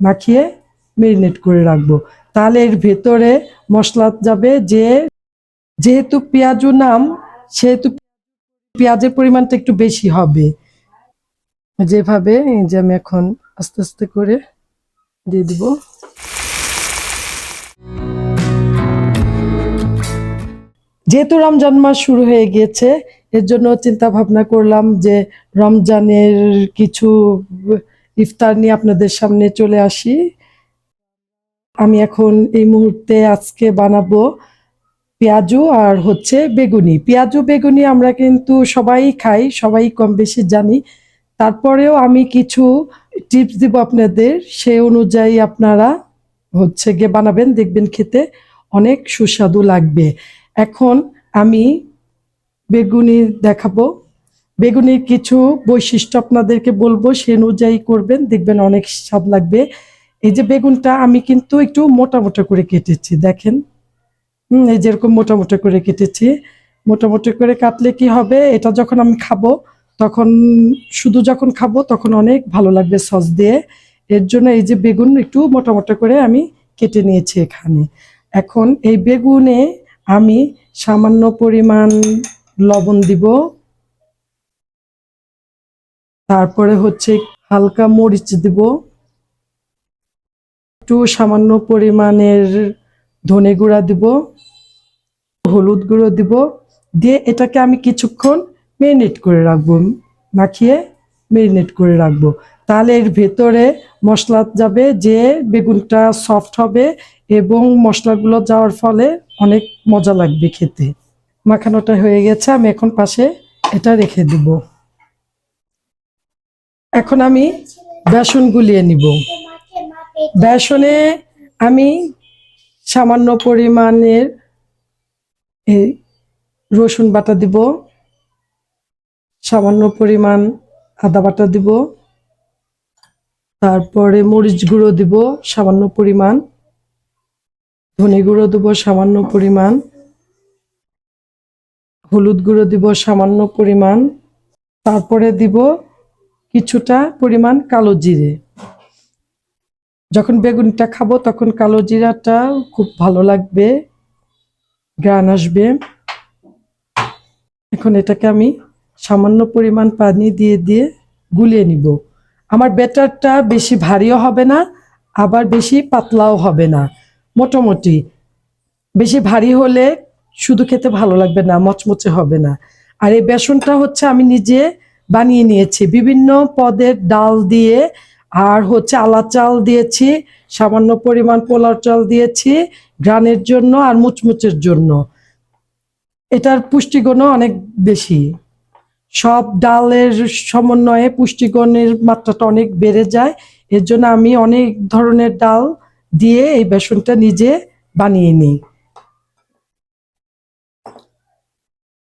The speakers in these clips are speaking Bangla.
মাখিয়ে মেরিনেট করে রাখব। তাহলে এর ভেতরে মশলা যাবে যে, যেহেতু পেঁয়াজু নাম, সেহেতু পেঁয়াজের পরিমাণটা একটু বেশি হবে। যেভাবে এই যে আমি এখন আস্তে আস্তে করে দিয়ে দিব। যেহেতু রমজান মাস শুরু হয়ে গিয়েছে, এর জন্য চিন্তা ভাবনা করলাম যে রমজানের কিছু ইফতার নিয়ে আপনাদের সামনে চলে আসি। আমি এখন এই মুহূর্তে আজকে বানাবো পেঁয়াজু আর হচ্ছে বেগুনি। পেঁয়াজু, বেগুনি আমরা কিন্তু সবাই খাই, সবাই কম বেশি জানি। তারপরেও আমি কিছু টিপস দিব আপনাদের, সে অনুযায়ী আপনারা হচ্ছে গিয়ে বানাবেন, দেখবেন খেতে অনেক সুস্বাদু লাগবে। এখন আমি বেগুনি দেখাবো। বেগুনির কিছু বৈশিষ্ট্য আপনাদেরকে বলব, সে অনুযায়ী করবেন, দেখবেন অনেক স্বাদ লাগবে। এই যে বেগুনটা আমি কিন্তু একটু মোটা মোটা করে কেটেছি, দেখেন। হুম, এই যেরকম মোটা মোটা করে কেটেছি। মোটা মোটা করে কাটলে কি হবে? এটা যখন আমি খাব, তখন শুধু যখন খাব, তখন অনেক ভালো লাগবে সস দিয়ে। এর জন্য এই যে বেগুন একটু মোটা মোটা করে আমি কেটে নিয়েছি এখানে। এখন এই বেগুনে আমি সামান্য পরিমাণ লবণ দিব। তারপরে হচ্ছে হালকা মরিচ দিব। একটু সামান্য পরিমাণের ধনে গুঁড়া দিব, হলুদ গুঁড়ো দিব। দিয়ে এটাকে আমি কিছুক্ষণ মেরিনেট করে রাখব, মাখিয়ে মেরিনেট করে রাখব। তাহলে এর ভেতরে মশলা যাবে, যে বেগুনটা সফট হবে এবং মশলাগুলো যাওয়ার ফলে অনেক মজা লাগবে খেতে। মাখানোটা হয়ে গেছে, আমি এখন পাশে এটা রেখে দিব। এখন আমি বেসন গুলিয়ে নিব। বেসনে আমি সামান্য পরিমাণের রসুন বাটা দিব, সামান্য পরিমাণ আদা বাটা দিব, তারপরে মরিচ গুঁড়ো দিব, সামান্য পরিমাণ, ধনে গুঁড়ো দিব, সামান্য পরিমাণ, হলুদ গুঁড়ো দিব, সামান্য পরিমাণ, তারপরে দিব কিছুটা পরিমাণ কালো জিরে। যখন বেগুনটা খাব তখন কালো জিরাটা খুব ভালো লাগবে গ্রান আসবে। এখন এটাকে আমি সামান্য পরিমাণ পানি দিয়ে দিয়ে গুলিয়ে নিব। আমার ব্যাটারটা বেশি ভারীও হবে না, আবার বেশি পাতলাও হবে না, মোটামুটি। বেশি ভারী হলে শুধু খেতে ভালো লাগবে না, মচমচে হবে না। আর এই বেসনটা হচ্ছে আমি নিজে বানিয়ে নিয়েছি। বিভিন্ন পদের ডাল দিয়ে আর হচ্ছে আলা চাল দিয়েছি, সামান্য পরিমাণ পোলাও চাল দিয়েছি গ্রানের জন্য আর মুচমুচের জন্য। এটার পুষ্টিগুণও অনেক বেশি। সব ডালের সমন্বয়ে পুষ্টিগুণের মাত্রাটা অনেক বেড়ে যায়। এর জন্য আমি অনেক ধরনের ডাল দিয়ে এই বেসনটা নিজে বানিয়ে নিই।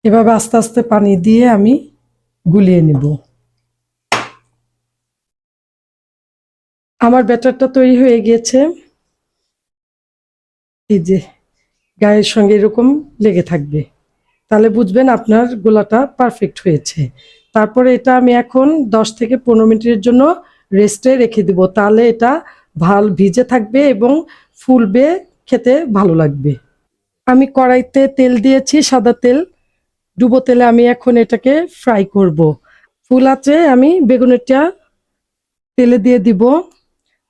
এভাবে আস্তে আস্তে পানি দিয়ে আমি গুলিয়ে নিব। আমার ব্যাটারটা তৈরি হয়ে গিয়েছে। এই যে, গায়ের সঙ্গে এরকম লেগে থাকবে। তাহলে বুঝবেন আপনার গোলাটা পারফেক্ট হয়েছে। তারপরে এটা আমি এখন দশ থেকে পনেরো মিনিটের জন্য রেস্টে রেখে দিব। তাহলে এটা ভালো ভিজে থাকবে এবং ফুলবে, খেতে ভালো লাগবে। আমি কড়াইতে তেল দিয়েছি, সাদা তেল। ডুবো তেলে আমি এখন এটাকে ফ্রাই করব। ফুল আছে, আমি বেগুনেরটা তেলে দিয়ে দিব।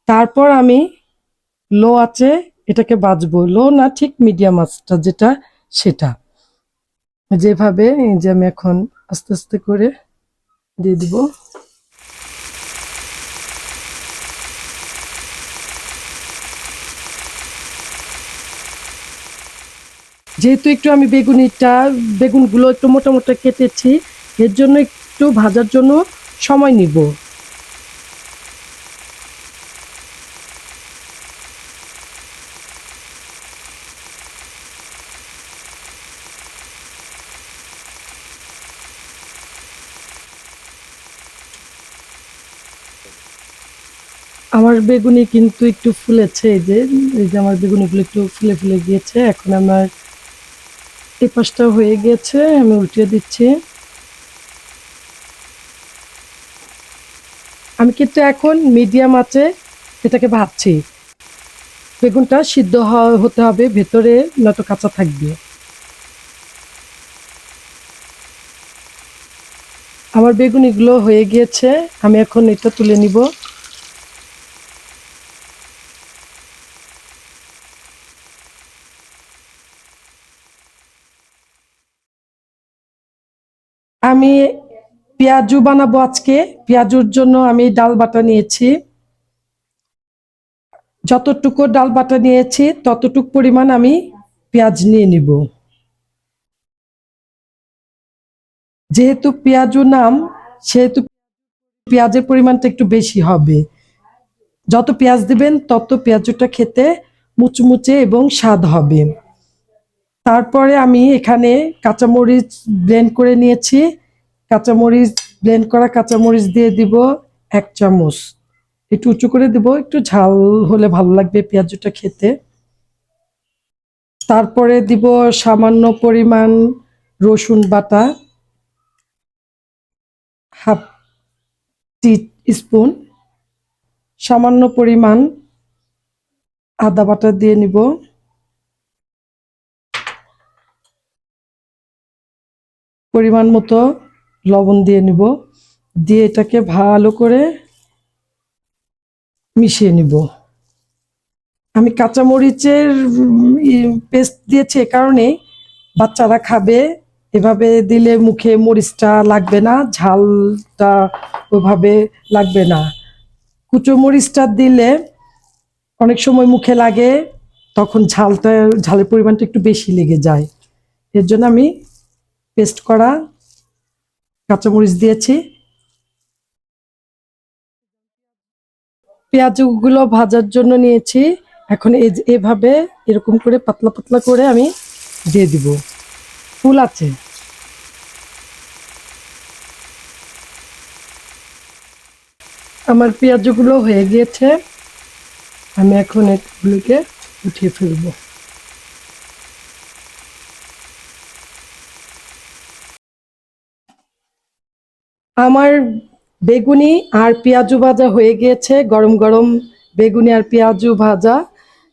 তারপর আমি লো আছে, এটাকে বাজবো। লো না, ঠিক মিডিয়াম আঁচটা যেটা সেটা। যেভাবে এই যে আমি এখন আস্তে আস্তে করে দিয়ে দিব। যেহেতু একটু আমি বেগুনিটা, বেগুনগুলো একটু মোটা মোটা কেটেছি, এর জন্য একটু ভাজার জন্য সময় নিব। আমার বেগুনি কিন্তু একটু ফুলেছে, এই যে এই যে আমার বেগুনিগুলো একটু ফুলে ফুলে গিয়েছে, এখন আমার এই পাশটা হয়ে গিয়েছে আমি উল্টিয়ে দিচ্ছি। আমি কিন্তু এখন মিডিয়াম আছে, এটাকে ভাবছি। বেগুনটা সিদ্ধ হতে হবে, ভেতরে নয়তো কাঁচা থাকবে। আমার বেগুন এগুলো হয়ে গিয়েছে, আমি এখন এটা তুলে নিব। আমি পেঁয়াজু বানাবো আজকে। পেঁয়াজুর জন্য আমি ডাল বাটা নিয়েছি। যতটুকু ডাল বাটা নিয়েছি, ততটুক পরিমাণ আমি পেঁয়াজ নিয়ে নিব। যেহেতু পেঁয়াজু নাম, সেহেতু পেঁয়াজের পরিমাণটা একটু বেশি হবে। যত পেঁয়াজ দিবেন, তত পেঁয়াজুটা খেতে মুচমুচে এবং স্বাদ হবে। তারপরে আমি এখানে কাঁচামরিচ ব্লেন্ড করে নিয়েছি। কাঁচামরিচ ব্লেন্ড করা কাঁচামরিচ দিয়ে দিব এক চামচ। একটু উঁচু করে দিব, একটু ঝাল হলে ভালো লাগবে পেঁয়াজটা খেতে। তারপরে দিব সামান্য পরিমাণ রসুন বাটা, হাফ টি স্পুন। সামান্য পরিমাণ আদা বাটা দিয়ে নিব। পরিমাণ মতো লবণ দিয়ে নিব। দিয়ে এটাকে ভালো করে মিশিয়ে নিব। আমি কাঁচামরিচের পেস্ট দিয়েছি এ কারণে বাচ্চারা খাবে। এভাবে দিলে মুখে মরিচটা লাগবে না, ঝালটা ওভাবে লাগবে না। কুচো মরিচটা দিলে অনেক সময় মুখে লাগে, তখন ঝালটা, ঝালের পরিমাণটা একটু বেশি লেগে যায়। এর জন্য আমি পেস্ট করা কাঁচামরিচ দিয়েছি। পেঁয়াজগুলো ভাজার জন্য নিয়েছি। এখন এভাবে এরকম করে পাতলা পাতলা করে আমি দিয়ে দিব। ফুল আছে। আমার পেঁয়াজগুলো হয়ে গিয়েছে। আমি এখন এগুলোকে উঠিয়ে ফেলব। আমার বেগুনি আর পেঁয়াজু ভাজা হয়ে গিয়েছে, গরম গরম বেগুনি আর পেঁয়াজু ভাজা।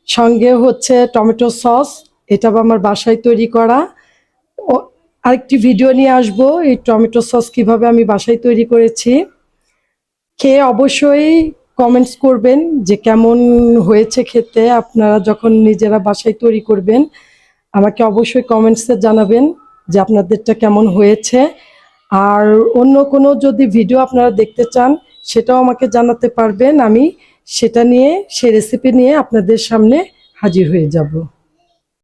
সঙ্গে হচ্ছে টমেটো সস এটা আমার বাসায় তৈরি করা। আরেকটি ভিডিও নিয়ে আসব, এই টমেটো সস কীভাবে আমি বাসায় তৈরি করেছি। খেয়ে অবশ্যই কমেন্টস করবেন যে কেমন হয়েছে খেতে, আপনারা যখন নিজেরা বাসায় তৈরি করবেন, আমাকে অবশ্যই কমেন্টসে জানাবেন যে আপনাদেরটা কেমন হয়েছে। আর অন্য কোনো যদি ভিডিও আপনারা দেখতে চান, সেটাও আমাকে জানাতে পারবেন। আমি সেটা নিয়ে, সে রেসিপি নিয়ে আপনাদের সামনে হাজির হয়ে যাব।